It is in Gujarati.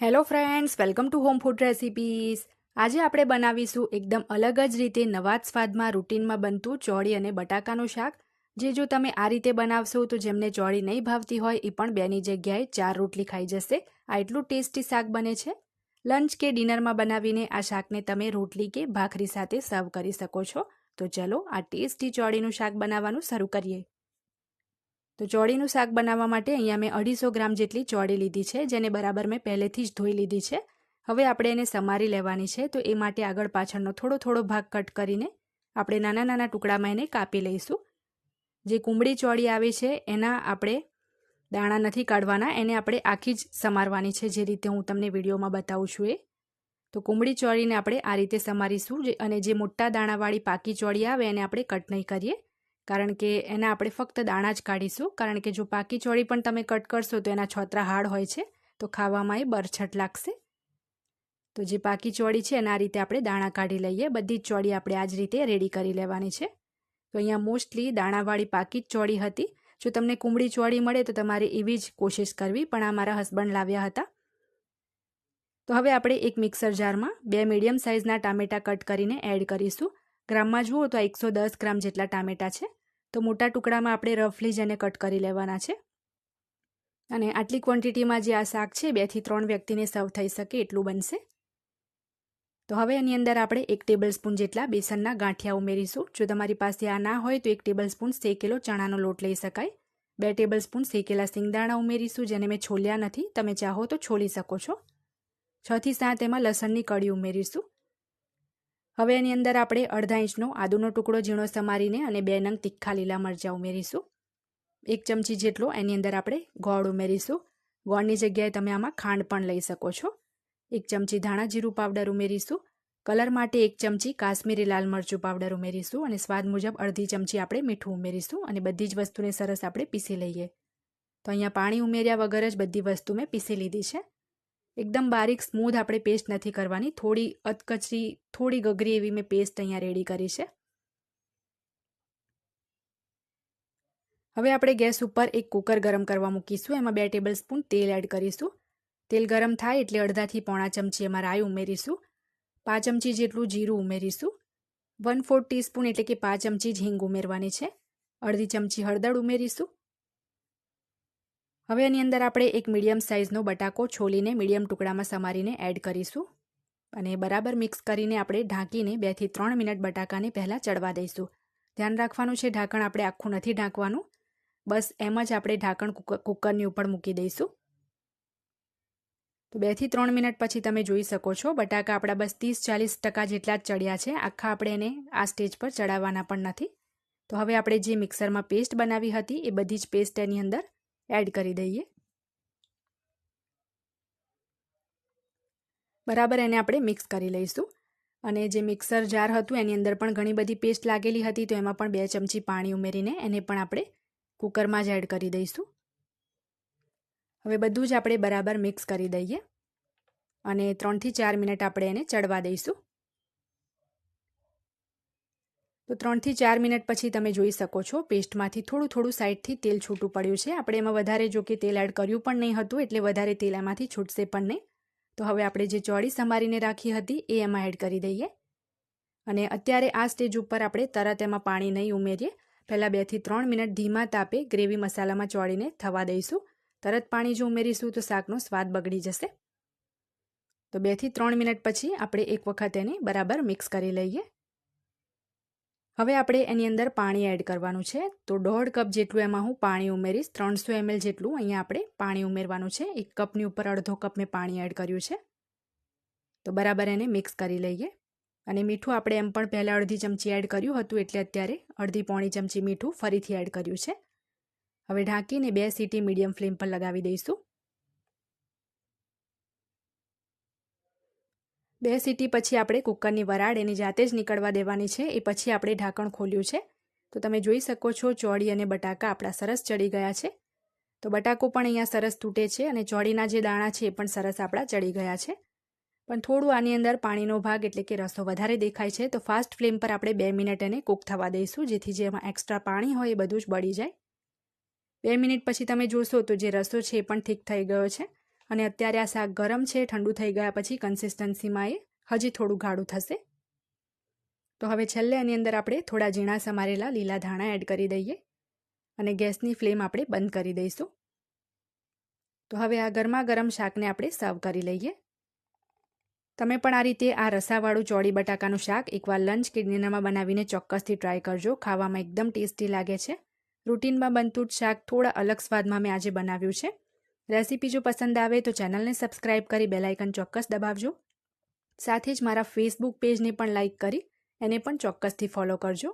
Hello friends welcome to home food recipes આજે આપણે બનાવીશું એકદમ અલગ જ રીતે નવા જ સ્વાદમાં રૂટીનમાં બનતું ચોળી અને બટાકાનું શાક. જે જો તમે આ રીતે બનાવશો તો જેમને ચોળી નહીં ભાવતી હોય, એ પણ બેની જગ્યાએ ચાર રોટલી ખાઈ જશે. આ એટલું ટેસ્ટી શાક બને છે. લંચ કે ડિનરમાં બનાવીને આ શાકને તમે રોટલી કે ભાખરી સાથે સર્વ કરી શકો છો. તો ચલો આ ટેસ્ટી ચોળીનું શાક બનાવવાનું શરૂ કરીએ. તો ચોળીનું શાક બનાવવા માટે અહીંયા મેં અઢીસો ગ્રામ જેટલી ચોળી લીધી છે, જેને બરાબર મેં પહેલેથી જ ધોઈ લીધી છે. હવે આપણે એને સમારી લેવાની છે, તો એ માટે આગળ પાછળનો થોડો થોડો ભાગ કટ કરીને આપણે નાના નાના ટુકડામાં એને કાપી લઈશું. જે કુંબળી ચોળી આવે છે, એના આપણે દાણા નથી કાઢવાના, એને આપણે આખી જ સમારવાની છે, જે રીતે હું તમને વિડીયોમાં બતાવું છું એ. તો કુંબળી ચોળીને આપણે આ રીતે સમારીશું અને જે મોટા દાણાવાળી પાકી ચોળી આવે, એને આપણે કટ નહીં કરીએ. કારણ કે એના આપણે ફક્ત દાણા જ કાઢીશું. કારણ કે જો પાકી ચોળી પણ તમે કટ કરશો તો એના છોતરા હાડ હોય છે. તો ખાવામાં એ બરછટ લાગશે. તો જે પાકી ચોળી છે એના રીતે આપણે દાણા કાઢી લઈએ. બધી જ ચોળી આપણે આ જ રીતે રેડી કરી લેવાની છે. તો અહીંયા મોસ્ટલી દાણાવાળી પાકી જ ચોળી હતી. જો તમને કુંબળી ચોળી મળે તો તમારે એવી જ કોશિશ કરવી, પણ આ મારા હસબન્ડ લાવ્યા હતા. તો હવે આપણે એક મિક્સર જારમાં બે મીડિયમ સાઇઝના ટામેટા કટ કરીને એડ કરીશું. ગ્રામમાં જુઓ તો એકસો દસ ગ્રામ જેટલા ટામેટા છે. તો મોટા ટુકડામાં આપણે રફલી જ એને કટ કરી લેવાના છે. અને આટલી ક્વોન્ટિટીમાં જે આ શાક છે બેથી ત્રણ વ્યક્તિને સર્વ થઈ શકે એટલું બનશે. તો હવે એની અંદર આપણે એક ટેબલ સ્પૂન જેટલા બેસનના ગાંઠિયા ઉમેરીશું. જો તમારી પાસે આ ના હોય તો એક ટેબલ સ્પૂન શેકેલો ચણાનો લોટ લઈ શકાય. બે ટેબલ સ્પૂન શેકેલા સિંગદાણા ઉમેરીશું, જેને મેં છોલ્યા નથી. તમે ચાહો તો છોલી શકો છો. છથી સાત એમાં લસણની કળી ઉમેરીશું. હવે એની અંદર આપણે અડધા ઇંચનો આદુનો ટુકડો ઝીણો સમારીને અને બે નંગ તીખા લીલા મરચાં ઉમેરીશું. એક ચમચી જેટલો એની અંદર આપણે ગોળ ઉમેરીશું. ગોળની જગ્યાએ તમે આમાં ખાંડ પણ લઈ શકો છો. એક ચમચી ધાણા જીરું પાવડર ઉમેરીશું. કલર માટે એક ચમચી કાશ્મીરી લાલ મરચું પાવડર ઉમેરીશું અને સ્વાદ મુજબ અડધી ચમચી આપણે મીઠું ઉમેરીશું અને બધી જ વસ્તુને સરસ આપણે પીસી લઈએ. તો અહીંયા પાણી ઉમેર્યા વગર જ બધી વસ્તુ મેં પીસી લીધી છે. એકદમ બારીક, સ્મૂધ આપણે પેસ્ટ નથી કરવાની. થોડી અધકચરી, થોડી ગગરી એવી મેં પેસ્ટ અહીંયા રેડી કરી છે. હવે આપણે ગેસ ઉપર એક કુકર ગરમ કરવા મૂકીશું. એમાં બે ટેબલ સ્પૂન તેલ એડ કરીશું. તેલ ગરમ થાય એટલે અડધાથી પોણા ચમચી એમાં રાઈ ઉમેરીશું. પાંચ ચમચી જેટલું જીરું ઉમેરીશું. વન ફોર્થ ટીસ્પૂન એટલે કે પાંચ ચમચી જ હિંગ ઉમેરવાની છે. અડધી ચમચી હળદર ઉમેરીશું. હવે એની અંદર આપણે એક મીડિયમ સાઇઝનો બટાકો છોલીને મીડિયમ ટુકડામાં સમારીને એડ કરીશું. અને બરાબર મિક્સ કરીને આપણે ઢાંકીને બેથી ત્રણ મિનિટ બટાકાને પહેલાં ચડવા દઈશું. ધ્યાન રાખવાનું છે, ઢાંકણ આપણે આખું નથી ઢાંકવાનું. બસ એમ જ આપણે ઢાંકણ કુકરની ઉપર મૂકી દઈશું. તો બેથી ત્રણ મિનિટ પછી તમે જોઈ શકો છો, બટાકા આપણા બસ ત્રીસ ચાલીસ ટકા જેટલા જ ચડ્યા છે. આખા આપણે એને આ સ્ટેજ પર ચડાવવાના પણ નથી. તો હવે આપણે જે મિક્સરમાં પેસ્ટ બનાવી હતી, એ બધી જ પેસ્ટ એની અંદર એડ કરી દઈએ. બરાબર, એને આપણે મિક્સ કરી લઈશું. અને જે મિક્સર જાર હતું, એની અંદર પણ ઘણી બધી પેસ્ટ લાગેલી હતી, તો એમાં પણ બે ચમચી પાણી ઉમેરીને એને પણ આપણે કુકરમાં જ એડ કરી દઈશું. હવે બધું જ આપણે બરાબર મિક્સ કરી દઈએ. અને ત્રણથી ચાર મિનિટ આપણે એને ચડવા દઈશું. તો ત્રણથી ચાર મિનિટ પછી તમે જોઈ શકો છો. પેસ્ટમાંથી થોડું થોડું સાઈડથી તેલ છૂટું પડ્યું છે. આપણે એમાં વધારે જો કે તેલ એડ કર્યું પણ નહીં હતું, એટલે વધારે તેલ એમાંથી છૂટશે પણ નહીં. તો હવે આપણે જે ચોળી સમારીને રાખી હતી, એ એમાં એડ કરી દઈએ. અને અત્યારે આ સ્ટેજ ઉપર આપણે તરત એમાં પાણી નહીં ઉમેરીએ. પહેલાં બેથી ત્રણ મિનિટ ધીમા તાપે ગ્રેવી મસાલામાં ચોળીને થવા દઈશું. તરત પાણી જો ઉમેરીશું તો શાકનો સ્વાદ બગડી જશે. તો બેથી ત્રણ મિનિટ પછી આપણે એક વખત એને બરાબર મિક્સ કરી લઈએ. હવે આપણે એની અંદર પાણી એડ કરવાનું છે. તો દોઢ કપ જેટલું એમાં હું પાણી ઉમેરીશ, ત્રણસો એમએલ જેટલું અહીંયા આપણે પાણી ઉમેરવાનું છે. એક કપની ઉપર અડધો કપ મેં પાણી એડ કર્યું છે. તો બરાબર એને મિક્સ કરી લઈએ. અને મીઠું આપણે એમ પણ પહેલાં અડધી ચમચી એડ કર્યું હતું, એટલે અત્યારે અડધી પોણી ચમચી મીઠું ફરીથી એડ કર્યું છે. હવે ઢાંકીને બે સીટી મીડિયમ ફ્લેમ પર લગાવી દઈશું. બે સીટી પછી આપણે કુકરની વરાળ એની જાતે જ નીકળવા દેવાની છે. એ પછી આપણે ઢાંકણ ખોલ્યું છે. તો તમે જોઈ શકો છો ચોળી અને બટાકા આપણા સરસ ચડી ગયા છે. તો બટાકો પણ અહીંયા સરસ તૂટે છે અને ચોળીના જે દાણા છે એ પણ સરસ આપણા ચડી ગયા છે. પણ થોડું આની અંદર પાણીનો ભાગ એટલે કે રસો વધારે દેખાય છે. તો ફાસ્ટ ફ્લેમ પર આપણે બે મિનિટ એને કૂક થવા દઈશું, જેથી જે એમાં એક્સ્ટ્રા પાણી હોય એ બધું જ બળી જાય. બે મિનિટ પછી તમે જોશો તો જે રસો છે એ પણ ઠીક થઈ ગયો છે. અને અત્યારે આ શાક ગરમ છે, ઠંડુ થઈ ગયા પછી કન્સિસ્ટન્સીમાં એ હજી થોડું ગાઢું થશે. તો હવે છેલ્લે એની અંદર આપણે થોડા ઝીણા સમારેલા લીલા ધાણા એડ કરી દઈએ અને ગેસની ફ્લેમ આપણે બંધ કરી દઈશું. તો હવે આ ગરમા ગરમ શાકને આપણે સર્વ કરી લઈએ. તમે પણ આ રીતે આ રસાવાળું ચોળી બટાકાનું શાક એકવાર લંચ કે ડિનરમાં બનાવીને ચોક્કસથી ટ્રાય કરજો. ખાવામાં એકદમ ટેસ્ટી લાગે છે. રૂટીનમાં બનતું શાક થોડા અલગ સ્વાદમાં મેં આજે બનાવ્યું છે. રેસીપી જો પસંદ આવે તો ચેનલને સબસ્ક્રાઇબ કરી બેલાઇકન ચોક્કસ દબાવજો. સાથે જ મારા ફેસબુક પેજને પણ લાઇક કરી, એને પણ ચોક્કસથી ફોલો કરજો.